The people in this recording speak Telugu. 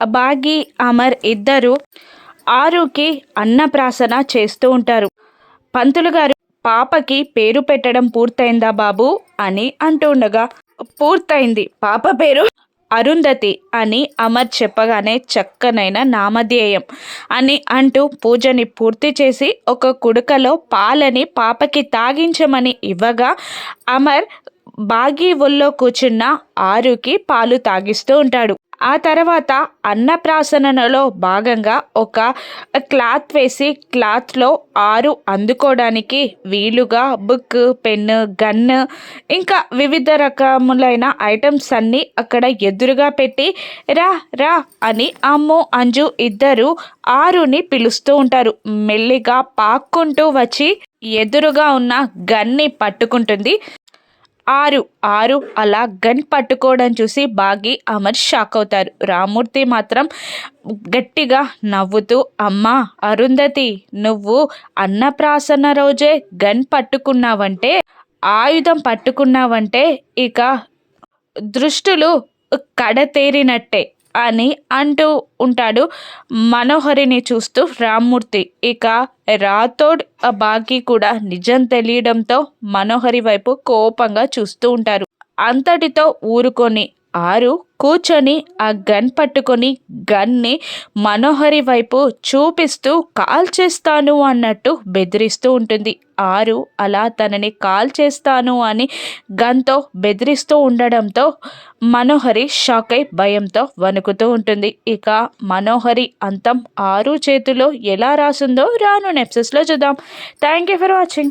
బాగి అమర్ ఇద్దరు ఆరుకి అన్నప్రాసన చేస్తూ ఉంటారు. పంతులు గారు పాపకి పేరు పెట్టడం పూర్తయిందా బాబు? అని అంటుండగా పూర్తయింది. పాప పేరు అరుంధతి అని అమర్ చెప్పగానే చక్కనైన నామధేయం అని అంటూ పూజని పూర్తి చేసి ఒక కుడుకలో పాలని పాపకి తాగించమని ఇవ్వగా అమర్ బాగి ఒళ్ళో కూర్చున్న ఆరుకి పాలు తాగిస్తూ ఉంటాడు. ఆ తర్వాత అన్నప్రాసనలో భాగంగా ఒక క్లాత్ వేసి క్లాత్లో ఆరు అందుకోవడానికి వీలుగా బుక్ పెన్ను గన్ను ఇంకా వివిధ రకములైన ఐటమ్స్ అన్నీ అక్కడ ఎదురుగా పెట్టి రా రా అని అమ్ము అంజు ఇద్దరు ఆరుని పిలుస్తూ ఉంటారు. మెల్లిగా పాక్కుంటూ వచ్చి ఎదురుగా ఉన్న గన్ని పట్టుకుంటుంది. ఆరు ఆరు అలా గన్ పట్టుకోవడం చూసి బాగి అమర్ షాక్ అవుతారు. రామూర్తి మాత్రం గట్టిగా నవ్వుతూ అమ్మా అరుంధతి నువ్వు అన్నప్రాసన రోజే గన్ పట్టుకున్నావంటే ఆయుధం పట్టుకున్నావంటే ఇక దృష్టులు కడతేరినట్టే. అని అంటూ ఉంటాడు. మనోహరిని చూస్తూ రామ్మూర్తి. ఇక రాథోడ్ బాకీ కూడా నిజం తెలియడంతో మనోహరి వైపు కోపంగా చూస్తూ ఉంటారు. అంతటితో ఊరుకొని ఆరు. కూర్చొని ఆ గన్ పట్టుకొని గన్ని మనోహరి వైపు చూపిస్తూ కాల్ చేస్తాను అన్నట్టు బెదిరిస్తూ ఉంటుంది. ఆరు అలా తనని కాల్ చేస్తాను అని గన్తో బెదిరిస్తూ ఉండడంతో మనోహరి షాక్ అయి భయంతో వణుకుతూ ఉంటుంది. ఇక మనోహరి అంతం ఆరు చేతిలో ఎలా రాసిందో రాను నెప్సెస్లో చూద్దాం. Thank you for watching.